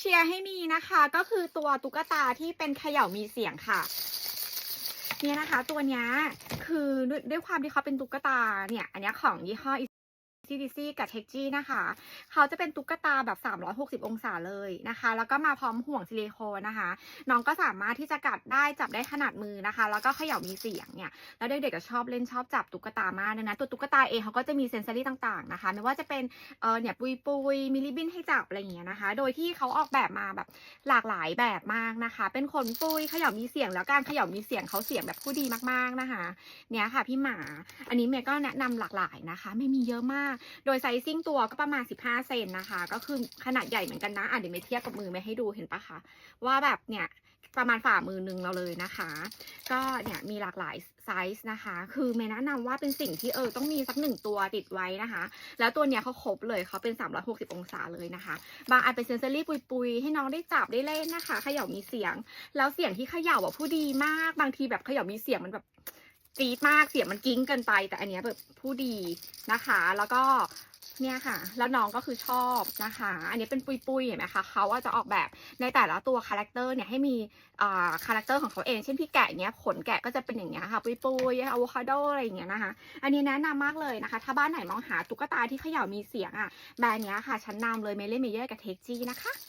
เชียร์ให้มีนะคะ ก็คือตัวตุ๊กตาที่เป็นเขย่ามีเสียงค่ะ เนี่ยนะคะ ตัวเนี้ยคือด้วยด้วยความที่เขาเป็นตุ๊กตาเนี่ย อันนี้ของยี่ห้อ CDC กับ t e c h g นะคะ เขาจะเป็นตุ๊กตาแบบ 360 องศาเลยนะคะ แล้วก็มาพร้อมห่วงซิลิโคนนะคะ น้องก็สามารถที่จะกัดได้จับได้ขนาดมือนะคะ แล้วก็เขย่ามีเสียงเนี่ย แล้วเด็กๆก็ชอบเล่นชอบจับตุ๊กตามากดังนั้นตัวตุ๊กตาเองเขาก็จะมีเซนเซอรี่ต่างๆนะคะ ไม่ว่าจะเป็นเออเนี่ยปุยปุยๆมีริบินให้จับอะไรอย่างเงี้ยนะคะ โดยที่เขาออกแบบมาแบบหลากหลายแบบมากนะคะ เป็นขนปุยเขย่ามีเสียง แล้วการเขย่ามีเสียงเขาเสียงแบบผู้ดีมากๆนะคะ เนี่ยค่ะพี่หมา อันนี้เมย์ก็แนะนำหลากหลายนะคะ ไม่มีเยอะมากโดยไซซิ่งตัวก็ประมาณ 15 เซนนะคะ ก็คือขนาดใหญ่เหมือนกันนะอะเดี๋ยวเมย์เทียบกับมือเมย์ให้ดูเห็นปะคะว่าแบบเนี่ยประมาณฝ่ามือหนึงเราเลยนะคะ ก็เนี่ยมีหลากหลายไซส์นะคะ คือเมย์แนะนำว่าเป็นสิ่งที่เออต้องมีสักหนึ่งตัวติดไว้นะคะ แล้วตัวเนี้ยเขาครบเลยเขาเป็น 360 องศาเลยนะคะ บางอันเป็นเซนเซอรี่ปุยๆ ให้น้องได้จับได้เล่นนะคะเขย่ามีเสียง แล้วเสียงที่เขย่าอะผู้ดีมาก บางทีแบบเขย่ามีเสียงมันแบบ จี๊ดมากเสียงมันกิ้งเกินไป แต่อันเนี้ยแบบผู้ดีนะคะ แล้วก็เนี่ยค่ะ แล้วน้องก็คือชอบนะคะ อันนี้เป็นปุยๆเห็นไหมคะเขาว่าจะออกแบบในแต่ละตัวคาแรคเตอร์เนี่ยให้มีอ่าคาแรคเตอร์ของเขาเอง เช่นพี่แกะเนี้ยขนแกะก็จะเป็นอย่างเงี้ยค่ะ ปุยๆอะโวคาโดอะไรอย่างเงี้ยนะคะ อันนี้แนะนำมากเลยนะคะ ถ้าบ้านไหนมองหาตุ๊กตาที่เขย่ามีเสียงอะแบรนด์เนี้ยค่ะชั้นนำเลยเมเล่เมเยอร์กับเทคจีนะคะ